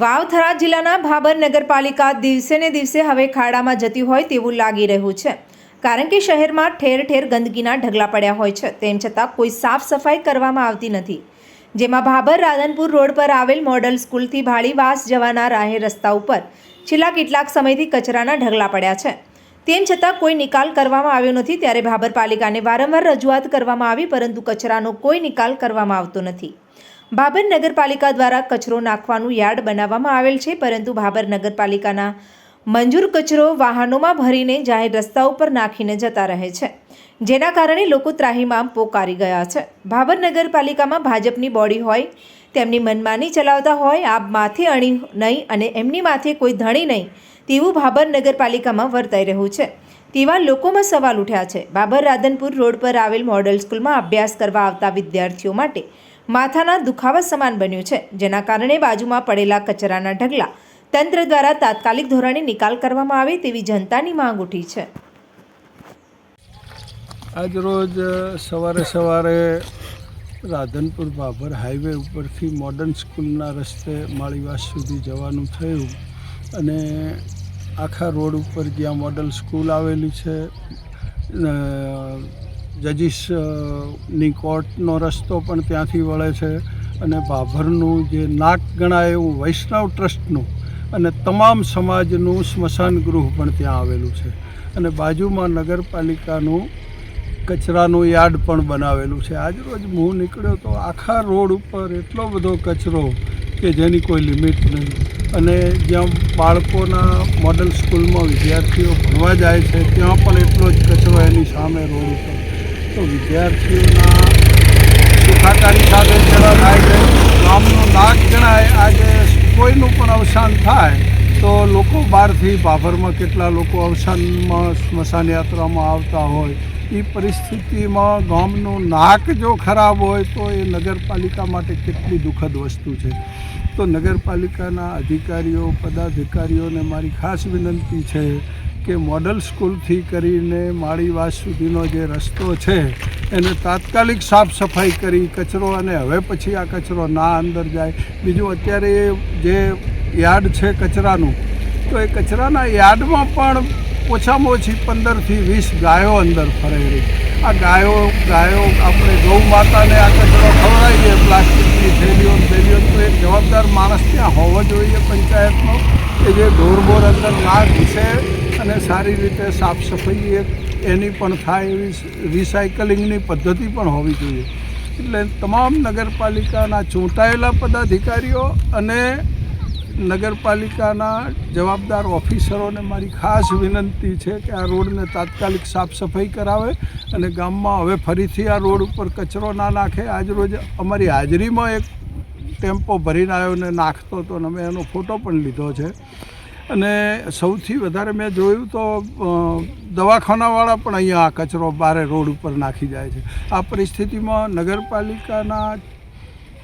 વાવથરા જિલ્લાના ભાબર નગરપાલિકા દિવસે ને દિવસે હવે ખાડામાં જતી હોય તેવું લાગી રહ્યું છે. કારણ કે શહેરમાં ઠેર ઠેર ગંદકીના ઢગલા પડ્યા હોય છે. તેમ છતાં કોઈ સાફ સફાઈ કરવામાં આવતી નથી. જેમાં ભાબર રાધનપુર રોડ પર આવેલ મોડલ સ્કૂલથી ભાળીવાસ જવાના રાહે રસ્તા ઉપર છેલ્લા કેટલાક સમયથી કચરાના ઢગલા પડ્યા છે. તેમ છતાં કોઈ નિકાલ કરવામાં આવ્યો નથી ત્યારે ભાબર પાલિકાને વારંવાર રજૂઆત કરવામાં આવી, પરંતુ કચરાનો કોઈ નિકાલ કરવામાં આવતો નથી. ભાબર નગરપાલિકા દ્વારા કચરો નાખવાનું યાર્ડ બનાવવામાં આવેલ છે, પરંતુ ભાબર નગરપાલિકાના મંજૂર કચરો વાહનોમાં ભરીને જાહેર રસ્તા ઉપર નાખીને જતા રહે છે. જેના કારણે લોકો ત્રાહીમામ પોકારી ગયા છે. ભાબર નગરપાલિકામાં ભાજપની બોડી હોય, તેમની મનમાની ચલાવતા હોય આ માથે અણી નહીં અને એમની માથે કોઈ ધણી નહીં, તેવું ભાબર નગરપાલિકામાં વર્તાઈ રહ્યું છે. તેવા લોકોમાં સવાલ ઉઠ્યા છે. બાબર રાધનપુર રોડ પર આવેલ મોડલ સ્કૂલમાં અભ્યાસ કરવા આવતા વિદ્યાર્થીઓ માટે માથાના દુખાવા સમાન બન્યું છે, જેના કારણે બાજુમાં પડેલા કચરાના ઢગલા તંત્ર દ્વારા તાત્કાલિક ધોરણે નિકાલ કરવામાં આવે તેવી જનતાની માંગ ઉઠી છે. આજરોજ સવારે સવારે રાધનપુર બાબર હાઈવે ઉપરથી મોડર્ન સ્કૂલના રસ્તે માળીવાસ સુધી જવાનું થયું અને આખા રોડ ઉપર જ્યાં મોડલ સ્કૂલ આવેલી છે અ, જજીસ અ, ની કોર્ટનો રસ્તો પણ ત્યાંથી વળે છે અને ભાભરનું જે નાક ગણાય એવું વૈષ્ણવ ટ્રસ્ટનું અને તમામ સમાજનું સ્મશાન ગૃહ પણ ત્યાં આવેલું છે. અને બાજુમાં નગરપાલિકાનું કચરાનું યાર્ડ પણ બનાવેલું છે. આજ રોજ હું નીકળ્યો તો આખા રોડ ઉપર એટલો બધો કચરો કે જેની કોઈ લિમિટ નહીં. અને જ્યાં બાળકોના મોડલ સ્કૂલમાં વિદ્યાર્થીઓ ભણવા જાય છે ત્યાં પણ એટલો જ કચરો એની સામે રોડ ઉપર તો વિદ્યાર્થીઓના સુખાકારી સાથે છેડા થાય છે. ગામનું નાક જણાય. આજે કોઈનું પણ અવસાન થાય તો લોકો બહારથી ભાભરમાં કેટલા લોકો અવસાનમાં સ્મશાન યાત્રામાં આવતા હોય એ પરિસ્થિતિમાં ગામનું નાક જો ખરાબ હોય તો એ નગરપાલિકા માટે કેટલી દુઃખદ વસ્તુ છે. તો નગરપાલિકાના અધિકારીઓ, પદાધિકારીઓને મારી ખાસ વિનંતી છે કે મોડલ સ્કૂલથી કરીને માળીવાસ સુધીનો જે રસ્તો છે, એને તાત્કાલિક સાફ સફાઈ કરી, કચરો અને હવે પછી આ કચરો ના અંદર જાય. બીજું અત્યારે જે યાર્ડ છે કચરાનું, તો એ કચરાના યાર્ડમાં પણ ઓછામાં ઓછી પંદરથી વીસ ગાયો અંદર ફરેલી. આ ગાયો ગાયો આપણે ગૌ માતાને આ કચરો ખવડાવીએ, પ્લાસ્ટિકની થેલીઓ થેલીઓ તો એક જવાબદાર માણસ ત્યાં હોવો જોઈએ પંચાયતનો, કે જે ઢોરબોર અંદર ના ઘૂસે અને સારી રીતે સાફ સફાઈ એની પણ થાય એવી રિસાયકલિંગની પદ્ધતિ પણ હોવી જોઈએ. એટલે તમામ નગરપાલિકાના ચૂંટાયેલા પદાધિકારીઓ અને નગરપાલિકાના જવાબદાર ઓફિસરોને મારી ખાસ વિનંતી છે કે આ રોડને તાત્કાલિક સાફ સફાઈ કરાવે અને ગામમાં હવે ફરીથી આ રોડ ઉપર કચરો ના નાખે. આજ રોજ અમારી હાજરીમાં એક ટેમ્પો ભરીને આવ્યો ને નાખતો હતો અને અમે એનો ફોટો પણ લીધો છે. અને સૌથી વધારે મેં જોયું તો દવાખાનાવાળા પણ અહીંયા આ કચરો બારે રોડ ઉપર નાખી જાય છે. આ પરિસ્થિતિમાં નગરપાલિકાના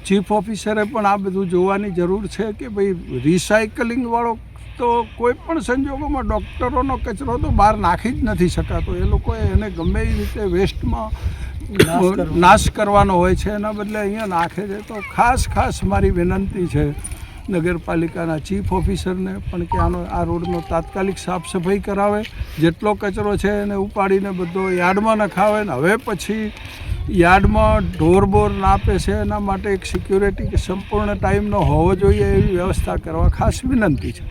ચીફ ઓફિસરે પણ આ બધું જોવાની જરૂર છે કે ભાઈ રિસાયકલિંગવાળો તો કોઈ પણ સંજોગોમાં ડૉક્ટરોનો કચરો તો બહાર નાખી જ નથી શકાતો. એ લોકોએ એને ગમે એ રીતે વેસ્ટમાં નાશ કરવાનો હોય છે. એના બદલે અહીંયા નાખે છે. તો ખાસ ખાસ મારી વિનંતી છે નગરપાલિકાના ચીફ ઓફિસરને પણ કે આનો આ રોડનો તાત્કાલિક સાફ સફાઈ કરાવે, જેટલો કચરો છે એને ઉપાડીને બધો યાર્ડમાં નખાવે ને હવે પછી યાર્ડમાં ઢોરબોર નાપે છે એના માટે એક સિક્યુરિટી સંપૂર્ણ ટાઈમનો હોવો જોઈએ એવી વ્યવસ્થા કરવા ખાસ વિનંતી છે.